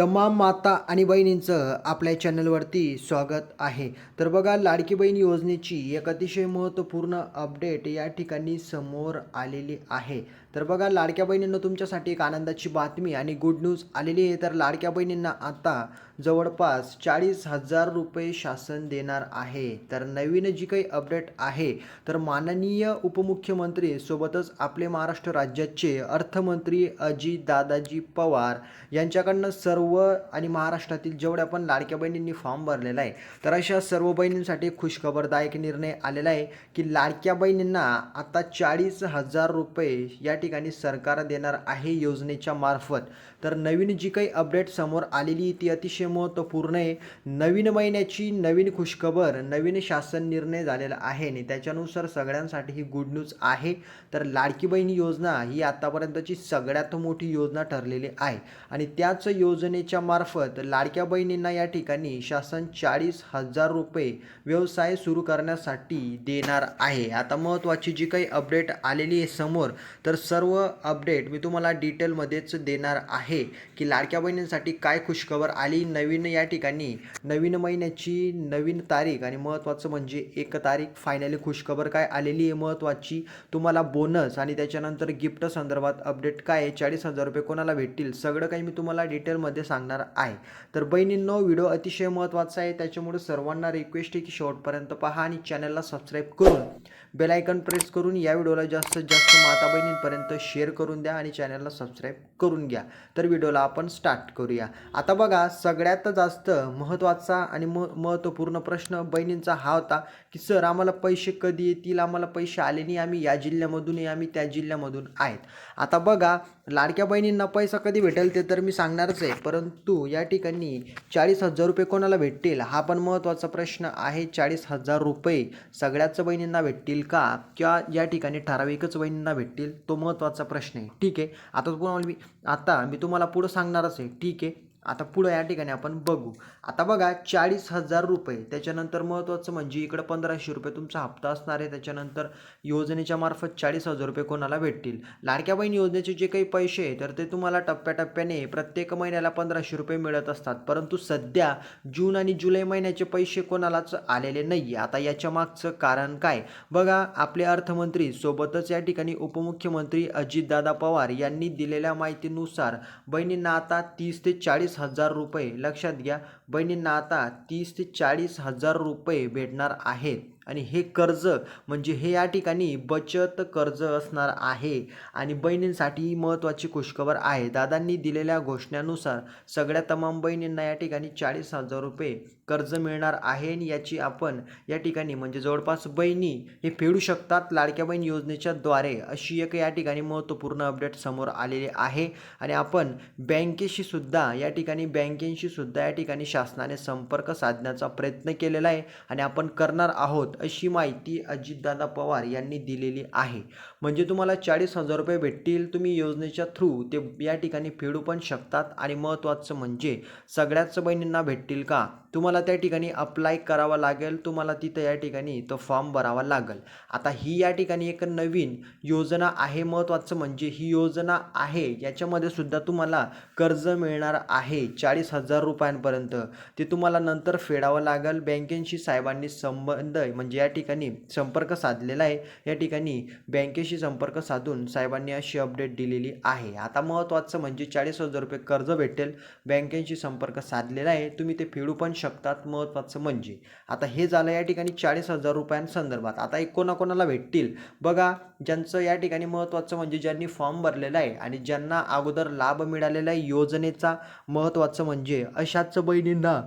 तमाम माता आणि बहिणींचं आपल्या चॅनलवरती स्वागत आहे. तर बघा लाडकी बहीण योजनेची एक अतिशय महत्त्वपूर्ण अपडेट या ठिकाणी समोर आलेली आहे. तर बघा लाडक्या बहिणींना तुमच्यासाठी एक आनंदाची बातमी आणि गुड न्यूज आलेली आहे. तर लाडक्या बहिणींना आता जवळपास चाळीस हजार रुपये शासन देणार आहे. तर नवीन जी काही अपडेट आहे तर माननीय उपमुख्यमंत्री सोबतच आपले महाराष्ट्र राज्याचे अर्थमंत्री अजित दादाजी पवार यांच्याकडनं सर्व आणि महाराष्ट्रातील जेवढ्या पण लाडक्या बहिणींनी फॉर्म भरलेला आहे तर अशा सर्व बहिणींसाठी खुशखबरदायक निर्णय आलेला आहे की लाडक्या बहिणींना आता चाळीस हजार रुपये या ठिकाणी सरकार देणार आहे योजनेच्या मार्फत. तर नवीन जी काही अपडेट समोर आलेली ती अतिशय महत्त्वपूर्ण आहे. नवीन महिन्याची नवीन खुशखबर नवीन शासन निर्णय झालेला आहे आणि त्याच्यानुसार सगळ्यांसाठी ही गुड न्यूज आहे. तर लाडकी बहीण योजना ही आतापर्यंतची सगळ्यात मोठी योजना ठरलेली आहे. आणि त्याच योजनेच्या मार्फत लाडक्या बहिणींना या ठिकाणी शासन चाळीस हजार रुपये व्यवसाय सुरू करण्यासाठी देणार आहे. आता महत्त्वाची जी काही अपडेट आलेली आहे समोर तर सर्व अपडेट मी तुम्हाला डिटेलमध्येच देणार आहे की लाडक्या बहिणींसाठी काय खुशखबर आली नवीन या ठिकाणी. नवीन महिन्याची नवीन तारीख आणि महत्त्वाचं म्हणजे एक तारीख फायनली खुशखबर काय आलेली आहे महत्त्वाची. तुम्हाला बोनस आणि त्याच्यानंतर गिफ्ट संदर्भात अपडेट काय आहे? चाळीस हजार रुपये कोणाला भेटतील? सगळं काही मी तुम्हाला डिटेलमध्ये सांगणार आहे. तर बहिणींनो व्हिडिओ अतिशय महत्त्वाचा आहे. त्याच्यामुळे सर्वांना रिक्वेस्ट आहे की शेवटपर्यंत पहा आणि चॅनलला सबस्क्राईब करून बेलायकन प्रेस करून या व्हिडिओला जास्तीत जास्त माता बहिणींपर्यंत शेअर करून द्या आणि चॅनलला सबस्क्राईब करून घ्या. तर व्हिडिओला आपण स्टार्ट करूया. आता बघा सगळ्यात जास्त महत्त्वाचा आणि म महत्त्वपूर्ण प्रश्न बहिणींचा हा होता की सर आम्हाला पैसे कधी येतील? आम्हाला पैसे आले नाही. आम्ही या जिल्ह्यामधून आम्ही त्या जिल्ह्यामधून आहेत. आता बघा लाडक्या बहिणींना पैसा कधी भेटेल ते तर मी सांगणारच आहे. परंतु या ठिकाणी चाळीस हजार रुपये कोणाला भेटतील? हा पण महत्त्वाचा प्रश्न आहे. चाळीस हजार रुपये सगळ्याच बहिणींना भेटतील. का? किंवा या ठिकाणी ठराविकच वहिनींना भेटतील? तो महत्त्वाचा प्रश्न आहे. ठीक आहे? आता तुम्हाला मी आता मी तुम्हाला पुढं सांगणारच आहे. ठीक आहे? आता पुढं या ठिकाणी आपण बघू. आता बघा चाळीस हजार रुपये. त्याच्यानंतर महत्त्वाचं म्हणजे इकडं पंधराशे रुपये तुमचा हप्ता असणार आहे. त्याच्यानंतर योजनेच्या मार्फत चाळीस हजार रुपये कोणाला भेटतील? लाडक्या बहीण योजनेचे जे काही पैसे आहे तर ते तुम्हाला टप्प्याटप्प्याने प्रत्येक महिन्याला पंधराशे रुपये मिळत असतात. परंतु सध्या जून आणि जुलै महिन्याचे पैसे कोणालाच आलेले नाही आता याच्या मागचं कारण काय? बघा आपले अर्थमंत्री सोबतच या ठिकाणी उपमुख्यमंत्री अजितदादा पवार यांनी दिलेल्या माहितीनुसार बहिणींना आता तीस ते चाळीस हजार रुपये. लक्षात घ्या बहिणींना आता तीस ते चाळीस हजार रुपये भेटणार आहेत. आणि हे कर्ज म्हणजे हे या ठिकाणी बचत कर्ज असणार आहे. आणि बहिणींसाठी महत्त्वाची खुशखबर आहे. दादांनी दिलेल्या घोषणानुसार सगळ्या तमाम बहिणींना या ठिकाणी चाळीस हजार रुपये कर्ज मिळणार आहे आणि याची आपण या ठिकाणी म्हणजे जवळपास बहिणी हे फेडू शकतात लाडक्या बहीण योजनेच्या द्वारे. अशी एक या ठिकाणी महत्त्वपूर्ण अपडेट समोर आलेली आहे. आणि आपण बँकेशी सुद्धा या ठिकाणी बँकेशी सुद्धा या ठिकाणी शासनाने संपर्क साधण्याचा प्रयत्न केलेला आहे आणि आपण करणार आहोत अशी माहिती अजितदादा पवार यांनी दिलेली आहे. म्हणजे तुम्हाला चाळीस हजार रुपये भेटतील तुम्ही योजनेच्या थ्रू ते या ठिकाणी फेडू पण शकतात. आणि महत्त्वाचं म्हणजे सगळ्याच बहिणींना भेटतील का? तुम्हाला त्या ठिकाणी अप्लाय करावा लागेल तुम्हाला तिथं या ठिकाणी तो फॉर्म भरावा लागेल. आता ही या ठिकाणी एक नवीन योजना आहे महत्त्वाचं म्हणजे ही योजना आहे याच्यामध्ये सुद्धा तुम्हाला कर्ज मिळणार आहे चाळीस हजार रुपयांपर्यंत. ते तुम्हाला नंतर फेडावं लागेल. बँकेशी साहेबांनी संबंध म्हणजे या ठिकाणी संपर्क साधलेला आहे. या ठिकाणी बँकेशी संपर्क साधून साहेबांनी अशी अपडेट दिलेली आहे. आता महत्त्वाचं म्हणजे चाळीस हजार रुपये कर्ज भेटेल. बँकेशी संपर्क साधलेला आहे. तुम्ही ते फेडू पण शकतात महत्त्वाचं म्हणजे. आता हे झालं या ठिकाणी चाळीस हजार रुपयांसंदर्भात आता एक कोणाकोणाला भेटतील? बघा ज्यांचं या ठिकाणी महत्त्वाचं म्हणजे ज्यांनी फॉर्म भरलेला आहे आणि ज्यांना अगोदर लाभ मिळालेला आहे योजनेचा महत्त्वाचं म्हणजे अशाच बहिणींना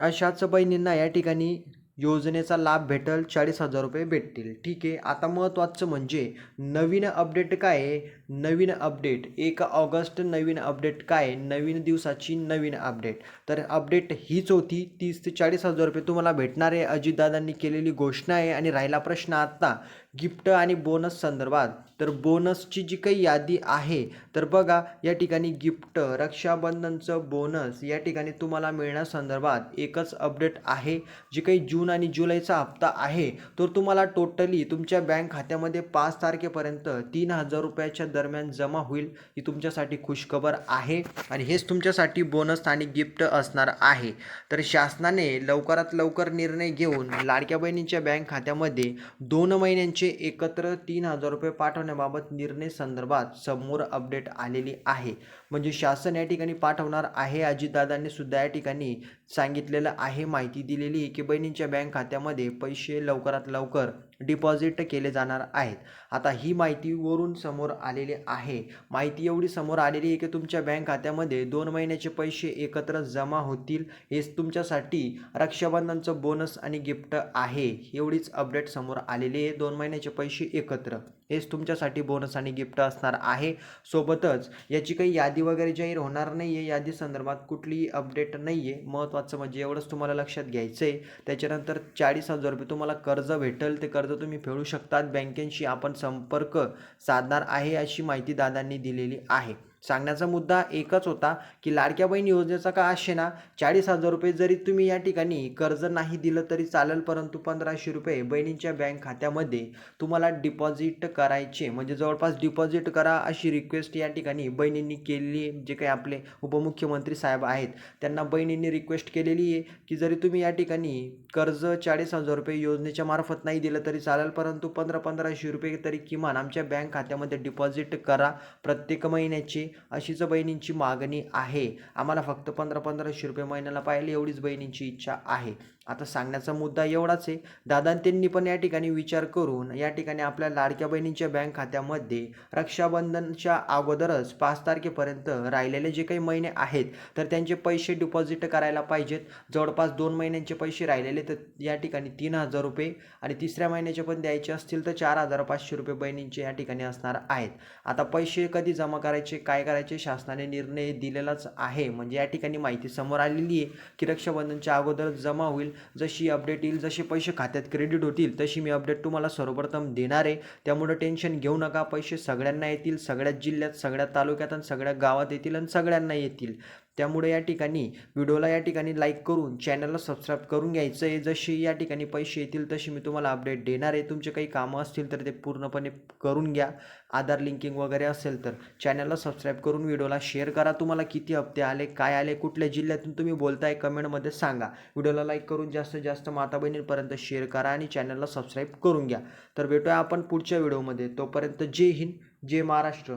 अशाच बहिणींना या ठिकाणी योजनेचा लाभ भेटेल चाळीस हजार रुपये भेटतील. ठीक आहे. आता महत्त्वाचं म्हणजे नवीन अपडेट काय आहे? नवीन अपडेट. एक ऑगस्ट नवीन अपडेट काय? आहे नवीन दिवसाची नवीन अपडेट. तर अपडेट हीच होती. तीस ते चाळीस हजार रुपये तुम्हाला भेटणार आहे. अजितदादांनी केलेली घोषणा आहे आणि राहिला प्रश्न आत्ता गिफ्ट आणि बोनस संदर्भात. तर बोनसची जी काही यादी आहे तर बघा या ठिकाणी गिफ्ट रक्षाबंधनचं बोनस या ठिकाणी तुम्हाला मिळण्यासंदर्भात एकच अपडेट आहे. जी काही जून जून आणि जुलैचा हप्ता आहे तर तुम्हाला टोटली तुमच्या बँक खात्यामध्ये पाच तारखेपर्यंत तीन हजार रुपयाच्या दरम्यान जमा होईल ही तुमच्यासाठी खुशखबर आहे आणि हेच तुमच्यासाठी बोनस आणि गिफ्ट असणार आहे. तर शासनाने लवकरात लवकर निर्णय घेऊन लाडक्या बहिणींच्या बँक खात्यामध्ये दोन महिन्यांचे एकत्र तीन हजार रुपये पाठवण्याबाबत निर्णय संदर्भात समोर अपडेट आलेली आहे. म्हणजे शासन या ठिकाणी पाठवणार आहे अजितदादांनी सुद्धा या ठिकाणी सांगितलेलं आहे माहिती दिलेली की बहिणींच्या बँक खात्यामध्ये पैसे लवकरात लवकर डिपॉझिट केले जाणार आहेत. आता ही माहिती वरून समोर आलेली आहे. माहिती एवढी समोर आलेली आहे की तुमच्या बँक खात्यामध्ये दोन महिन्याचे पैसे एकत्र जमा होतील हेच तुमच्यासाठी रक्षाबंधनचं बोनस आणि गिफ्ट आहे. एवढीच अपडेट समोर आलेली आहे. दोन महिन्याचे पैसे एकत्र हेच तुमच्यासाठी बोनस आणि गिफ्ट असणार आहे. सोबतच याची काही यादी वगैरे जाहीर होणार नाही आहे यादी संदर्भात कुठलीही अपडेट नाही आहे महत्त्वाचं म्हणजे एवढंच तुम्हाला लक्षात घ्यायचं आहे त्याच्यानंतर चाळीस हजार रुपये तुम्हाला कर्ज भेटेल. ते कर्ज कर्ज तुम्ही फेडू शकतात. बँकेशी आपण संपर्क साधणार आहे अशी माहिती दादांनी दिलेली आहे. सांगण्याचा मुद्दा एकच होता की लाडक्या बहीण योजनेचा का असे ना चाळीस हजार रुपये जरी तुम्ही या ठिकाणी कर्ज नाही दिलं तरी चालेल परंतु पंधराशे रुपये बहिणींच्या बँक खात्यामध्ये तुम्हाला डिपॉझिट करायचे. म्हणजे जवळपास डिपॉझिट करा अशी रिक्वेस्ट या ठिकाणी बहिणींनी केलेली आहे. जे काही आपले उपमुख्यमंत्री साहेब आहेत त्यांना बहिणींनी रिक्वेस्ट केलेली आहे की जरी तुम्ही या ठिकाणी कर्ज चाळीस हजार रुपये योजनेच्या मार्फत नाही दिलं तरी चालेल परंतु पंधरा पंधराशे रुपये तरी किमान आमच्या बँक खात्यामध्ये डिपॉझिट करा प्रत्येक महिन्याची. अशीच बहिणींची मागणी आहे. आम्हाला फक्त पंधरा पंधराशे रुपये महिन्याला पाहिजे एवढीच बहिणींची इच्छा आहे. आता सांगण्याचा मुद्दा एवढाच आहे. दादा त्यांनी पण या ठिकाणी विचार करून या ठिकाणी आपल्या लाडक्या बहिणींच्या बँक खात्यामध्ये रक्षाबंधनच्या अगोदरच पाच तारखेपर्यंत राहिलेले जे काही महिने आहेत तर त्यांचे पैसे डिपॉझिट करायला पाहिजेत. जवळपास दोन महिन्यांचे पैसे राहिलेले तर या ठिकाणी तीन हजार रुपये आणि तिसऱ्या महिन्याचे पण द्यायचे असतील तर चार हजार पाचशे रुपये बहिणींचे या ठिकाणी असणार आहेत. आता पैसे कधी जमा करायचे काय करायचे शासनाने निर्णय दिलेलाच आहे. म्हणजे या ठिकाणी माहिती समोर आलेली आहे की रक्षाबंधनच्या अगोदर जमा होईल. जशी अपडेट येईल जसे पैसे खात्यात क्रेडिट होतील तशी मी अपडेट तुम्हाला सर्वप्रथम देणार आहे. त्यामुळे टेन्शन घेऊ नका. पैसे सगळ्यांना येतील सगळ्या जिल्ह्यात सगळ्या तालुक्यात आणि सगळ्या गावात येतील आणि सगळ्यांना येतील. त्यामुळे या ठिकाणी व्हिडिओला या ठिकाणी लाईक करून चॅनलला सबस्क्राईब करून घ्यायचं आहे जशी या ठिकाणी पैसे येतील तशी मी तुम्हाला अपडेट देणार आहे. तुमचे काही कामं असतील तर ते पूर्णपणे करून घ्या. आधार लिंकिंग वगैरे असेल तर चॅनलला सबस्क्राईब करून व्हिडिओला शेअर करा. तुम्हाला किती हप्ते आले काय आले कुठल्या जिल्ह्यातून तुम्ही बोलताय कमेंटमध्ये सांगा. व्हिडिओला लाईक करून जास्तीत जास्त माता बहिणींपर्यंत शेअर करा आणि चॅनलला सबस्क्राईब करून घ्या. तर भेटूया आपण पुढच्या व्हिडिओमध्ये तोपर्यंत जय हिंद जय महाराष्ट्र.